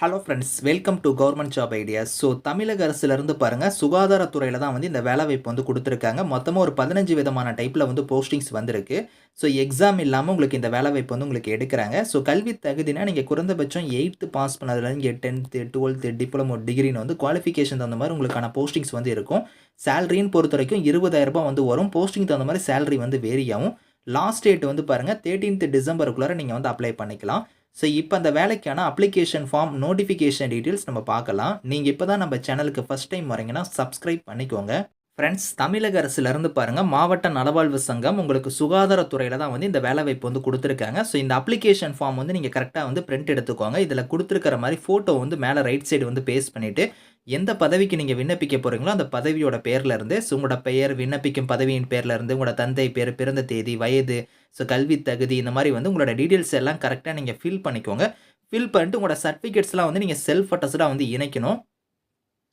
Hello friends welcome to government job ideas so தமிழக அரசுலேருந்து பாருங்கள் சுகாதாரத்துறையில் தான் வந்து இந்த வேலைவாய்ப்பு வந்து கொடுத்துருக்காங்க. மொத்தமாக ஒரு பதினஞ்சு விதமான டைப்பில் வந்து போஸ்டிங்ஸ் வந்திருக்கு. ஸோ எக்ஸாம் இல்லாமல் உங்களுக்கு இந்த வேலைவாய்ப்பு வந்து உங்களுக்கு எடுக்கிறாங்க. ஸோ கல்வி தகுதினா நீங்கள் குறைந்தபட்சம் எயித்து பாஸ் பண்ணதுலேருந்து இங்கே டென்த்து டுவெல்த்து டிப்ளமோ டிகிரின்னு வந்து குவாலிஃபிகேஷன் தகுந்த மாதிரி உங்களுக்கான போஸ்டிங்ஸ் வந்து இருக்கும். சேலரின்னு பொறுத்த வரைக்கும் இருபதாயிரரூபா வந்து வரும். போஸ்டிங் தகுந்த மாதிரி சேலரி வந்து வேரி ஆகும். லாஸ்ட் டேட் வந்து பாருங்கள் தேர்ட்டீன்த் டிசம்பருக்குள்ளார நீங்கள் வந்து அப்ளை பண்ணிக்கலாம். ஸோ இப்போ அந்த வேலைக்கான அப்ளிகேஷன் ஃபார்ம் நோட்டிஃபிகேஷன் டீட்டெயில்ஸ் நம்ம பார்க்கலாம். நீங்கள் இப்போ தான் நம்ம சேனலுக்கு ஃபஸ்ட் டைம் வரீங்கன்னா சப்ஸ்கிரைப் பண்ணிக்கோங்க. ஃப்ரெண்ட்ஸ் தமிழக அரசுலேருந்து பாருங்கள் மாவட்ட நலவாழ்வு சங்கம் உங்களுக்கு சுகாதாரத்துறையில் தான் வந்து இந்த வேலைவாய்ப்பு வந்து கொடுத்துருக்காங்க. ஸோ இந்த அப்ளிகேஷன் ஃபார்ம் வந்து நீங்கள் கரெக்டாக வந்து பிரிண்ட் எடுத்துக்கோங்க. இதில் கொடுத்துருக்கிற மாதிரி ஃபோட்டோ வந்து மேலே ரைட் சைடு வந்து பேஸ்ட் பண்ணிவிட்டு எந்த பதவிக்கு நீங்கள் விண்ணப்பிக்க போகிறீங்களோ அந்த பதவியோட பேரில் இருந்து ஸோ உங்களோட பெயர் விண்ணப்பிக்கும் பதவியின் பேரில் இருந்து உங்களோட தந்தை பேர் பிறந்த தேதி வயது ஸோ கல்வி தகுதி இந்த மாதிரி வந்து உங்களோட டீட்டெயில்ஸ் எல்லாம் கரெக்டாக நீங்கள் ஃபில் பண்ணிக்கோங்க. ஃபில் பண்ணிட்டு உங்களோட சர்டிஃபிகேட்ஸ்லாம் வந்து நீங்கள் செல்ஃப் அட்டஸ்டாக வந்து இணைக்கணும்.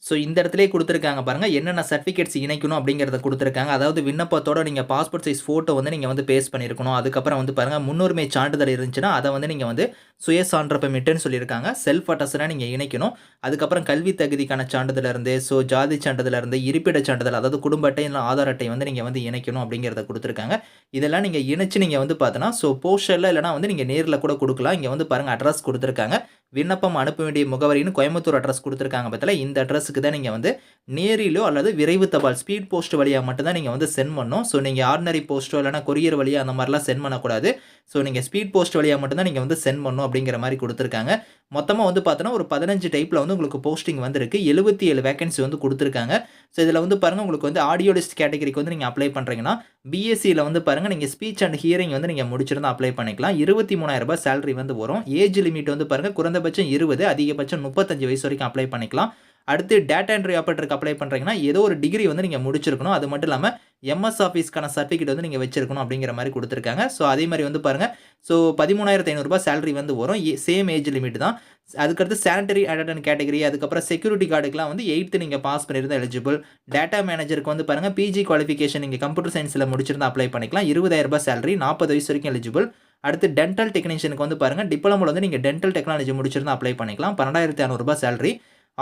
ஸோ இந்த இடத்துலேயே கொடுத்துருக்காங்க பாருங்கள் என்னென்ன சர்டிஃபிகேட்ஸ் இணைக்கணும் அப்படிங்கிறத கொடுத்துருக்காங்க. அதாவது விண்ணப்பத்தோட நீங்கள் பாஸ்போர்ட் சைஸ் ஃபோட்டோ வந்து நீங்கள் வந்து பேஸ் பண்ணியிருக்கணும். அதுக்கப்புறம் வந்து பாருங்கள் முன்னுரிமை சான்றிதழ் இருந்துச்சுன்னா அதை வந்து நீங்கள் வந்து சுய சான்றப்பமிட்டுன்னு சொல்லியிருக்காங்க. செல்ஃப் அட்டஸ்டாக நீங்கள் இணைக்கணும். அதுக்கப்புறம் கல்வி தகுதிக்கான சான்றிதழ் இருந்து ஸோ ஜாதி சான்றிதழிலிருந்து இருப்பிட சான்றிதழ் அதாவது குடும்ப அட்டை இல்லை ஆதார் அட்டை வந்து நீங்கள் வந்து இணைக்கணும் அப்படிங்கிறத கொடுத்துருக்காங்க. இதெல்லாம் நீங்கள் இணைச்சு நீங்கள் வந்து பார்த்தோன்னா ஸோ போஸ்டரில் இல்லைனா வந்து நீங்கள் நேரில் கூட கொடுக்கலாம். இங்கே வந்து பாருங்கள் அட்ரஸ் கொடுத்துருக்காங்க. விண்ணப்பம் அனுப்ப வேண்டிய முகவரின்னு கோயம்புத்தூர் அட்ரஸ் கொடுத்துருக்காங்க பற்றில இந்த அட்ரஸுக்கு தான் நீங்கள் வந்து நேரிலோ அல்லது விரைவு தபால் ஸ்பீட் போஸ்ட் வழியாக மட்டும்தான் நீங்கள் வந்து சென்ட் பண்ணணும். ஸோ நீங்கள் ஆர்டினரி போஸ்ட்டோ இல்லைனா கொரியர் வழியாக அந்த மாதிரிலாம் சென்ட் பண்ணக்கூடாது. ஸோ நீங்கள் ஸ்பீட் போஸ்ட் வழியாக மட்டும்தான் நீங்கள் வந்து சென்ட் பண்ணணும். அப்படிங்கிற மாதிரி கொடுத்துருக்காங்க. மொத்தமாக வந்து பார்த்தோன்னா ஒரு பதினஞ்சு டைப்பில் வந்து உங்களுக்கு போஸ்டிங் வந்திருக்கு. எழுபத்தி ஏழு வேகன்சி வந்து கொடுத்துருக்காங்க. ஸோ இதில் வந்து பாருங்கள் உங்களுக்கு வந்து ஆடியோலிஸ்ட் கேட்டகரிக்கு வந்து நீங்கள் அப்ளை பண்ணுறீங்கன்னா பிஎஸ்சியில் வந்து பாருங்கள் நீங்கள் ஸ்பீச் அண்ட் ஹியரிங் வந்து நீங்கள் முடிச்சிருந்தால் அப்ளை பண்ணிக்கலாம். இருபத்தி மூணாயிரம் ரூபாய் சேலரி வந்து வரும். ஏஜ் லிமிட் வந்து பாருங்கள் குறைந்தபட்சம் இருபது அதிகபட்சம் முப்பத்தஞ்சு வயசு வரைக்கும் அப்ளை பண்ணிக்கலாம். அடுத்து டேட்டா என்ட்ரி ஆப்ரேட்டருக்கு அப்ளை பண்ணுறீங்கன்னா ஏதோ ஒரு டிகிரி வந்து நீங்கள் முடிச்சிருக்கணும். அது மட்டும் இல்லாமல் எம்எஸ் ஆஃபீஸ்க்கான சர்டிஃபிகேட் வந்து நீங்கள் வச்சிருக்கணும் அப்படிங்கிற மாதிரி கொடுத்துருக்காங்க. ஸோ அதே மாதிரி வந்து பாருங்கள் ஸோ பதிமூணாயிரத்து ஐநூறுரூபா சேலரி வந்து வரும். சேம் ஏஜ் லிமிட் தான். அதுக்கடுத்து சானிட்டரி அட்டன்ட் கேட்டகரி அதுக்கப்புறம் செக்யூரிட்டி கார்டுக்குலாம் வந்து எயித்து நீங்கள் பாஸ் பண்ணியிருந்தால் எலிஜிபிள் டேட்டா மேனேஜருக்கு வந்து பாருங்கள் பிஜி குவாலிஃபிகேஷன் நீங்கள் கம்ப்யூட்டர் சயின்ஸில் முடிச்சிருந்தா அப்ளை பண்ணிக்கலாம். இருபதாயிரம் ரூபாய் சேலரி நாற்பது வயசு வரைக்கும் எலிஜிபிள் அடுத்து டென்டல் டெக்னீஷியனுக்கு வந்து பாருங்கள் டிப்ளமோவில் வந்து நீங்கள் டென்டல் டெக்னாலஜி முடிச்சிருந்தா அப்ளை பண்ணிக்கலாம். பன்னெண்டாயிரத்தி ஐநூறுரூபா salary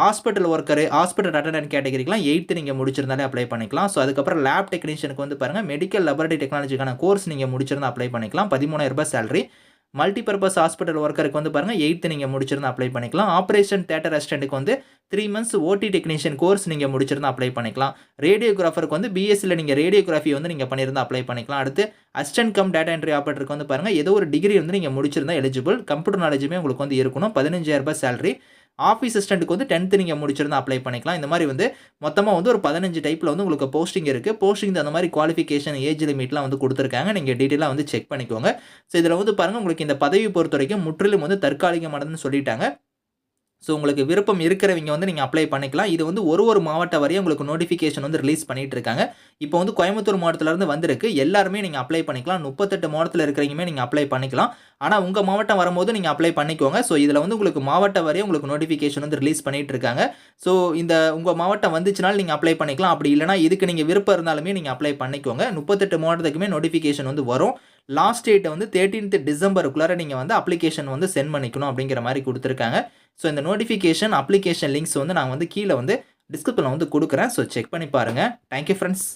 hospital worker hospital attendant கேட்டகரிக்கெலாம் eighth நீங்கள் முடிச்சிருந்தாலே அப்ளை பண்ணிக்கலாம். ஸோ அதுக்கப்புறம் லேப் டெக்னீஷியனுக்கு வந்து பாருங்கள் மெடிக்கல் லெபரட்டரி டெக்னாலஜிக்கான கோர்ஸ் நீங்கள் முடிச்சிருந்தா அப்ளை பண்ணிக்கலாம். பதிமூணாயிரம் ரூபாய் சேலரி மல்டிபர்பஸ் ஹாஸ்பிட்டல் ஒர்க்கருக்கு வந்து பாருங்கள் எயித்து நீங்கள் முடிச்சிருந்தா அப்ளை பண்ணிக்கலாம். ஆப்ரேஷன் தேட்டர் அசிஸ்டண்ட்டுக்கு வந்து three months OT technician course நீங்கள் முடிச்சிருந்தா அப்ளை பண்ணிக்கலாம். ரேடியோகிராஃபருக்கு வந்து பிஎஸ்சியில் நீங்கள் ரேடியோகிராஃபி வந்து நீங்கள் பண்ணியிருந்தால் அப்ளை பண்ணிக்கலாம். அடுத்து அசிஸ்டன்ட் கம் டேட்டா என்ட்ரி ஆப்ரேட்டருக்கு வந்து பாருங்கள் ஏதோ ஒரு டிகிரி வந்து நீங்கள் முடிச்சிருந்தா எலிஜிபிள் கம்ப்யூட்டர் நாலேஜுமே உங்களுக்கு வந்து இருக்கணும். பதினஞ்சாயிரரூபா சேலரி ஆஃபீஸ் அசிஸ்டண்ட்டுக்கு வந்து டென்த்து நீங்கள் முடிச்சிருந்தா அப்ளை பண்ணிக்கலாம். இந்த மாதிரி வந்து மொத்தமாக வந்து ஒரு பதினஞ்சு டைப்பில் வந்து உங்களுக்கு போஸ்டிங் இருக்குது போஸ்டிங் அந்த மாதிரி குவாலிஃபிகேஷன் ஏஜ் லிமிட்லாம் வந்து கொடுத்துருக்காங்க. நீங்கள் டீட்டெயிலாக வந்து செக் பண்ணிக்கோங்க. ஸோ இதில் வந்து பாருங்கள் உங்களுக்கு இந்த பதவி பொறுத்த வரைக்கும் முற்றிலும் வந்து தற்காலிகமானதுன்னு சொல்லிட்டாங்க. ஸோ உங்களுக்கு விருப்பம் இருக்கிறவங்க வந்து நீங்கள் அப்ளை பண்ணிக்கலாம். இது வந்து ஒரு ஒரு மாவட்ட வரையும் உங்களுக்கு நோட்டிஃபிகேஷன் வந்து ரிலீஸ் பண்ணிகிட்டு இருக்காங்க. இப்போ வந்து கோயம்புத்தூர் மாவட்டத்திலேருந்து வந்திருக்கு. எல்லாருமே நீங்கள் அப்ளை பண்ணிக்கலாம். முப்பத்தெட்டு மாவட்டத்தில் இருக்கிறவங்க நீங்கள் அப்ளை பண்ணிக்கலாம். ஆனால் உங்கள் மாவட்டம் வரும்போது நீங்கள் அப்ளை பண்ணிக்கோங்க. ஸோ இதில் வந்து உங்களுக்கு மாவட்ட வரையும் உங்களுக்கு நோட்டிஃபிகேஷன் வந்து ரிலீஸ் பண்ணிகிட்டு இருக்காங்க. ஸோ இந்த உங்கள் மாவட்டம் வந்துச்சுனாலும் நீங்கள் அப்ளை பண்ணிக்கலாம். அப்படி இல்லைனா இதுக்கு நீங்கள் விருப்பம் இருந்தாலுமே நீங்கள் அப்ளை பண்ணிக்கோங்க. முப்பத்தெட்டு மாவட்டத்துக்குமே நோட்டிஃபிகேஷன் வந்து வரும். லாஸ்ட் டேட்டை வந்து தேர்ட்டீன்த் டிசம்பருக்குள்ளார நீங்கள் வந்து அப்ளிகேஷன் வந்து சென்ட் பண்ணிக்கணும் அப்படிங்கிற மாதிரி கொடுத்துருக்காங்க. ஸோ இந்த நோட்டிஃபிகேஷன் அப்ளிகேஷன் லிங்க்ஸ் வந்து நான் வந்து கீழே வந்து டிஸ்கிரிப்ஷனில் வந்து கொடுக்குறேன். ஸோ செக் பண்ணி பாருங்கள் தேங்க்யூ ஃப்ரெண்ட்ஸ்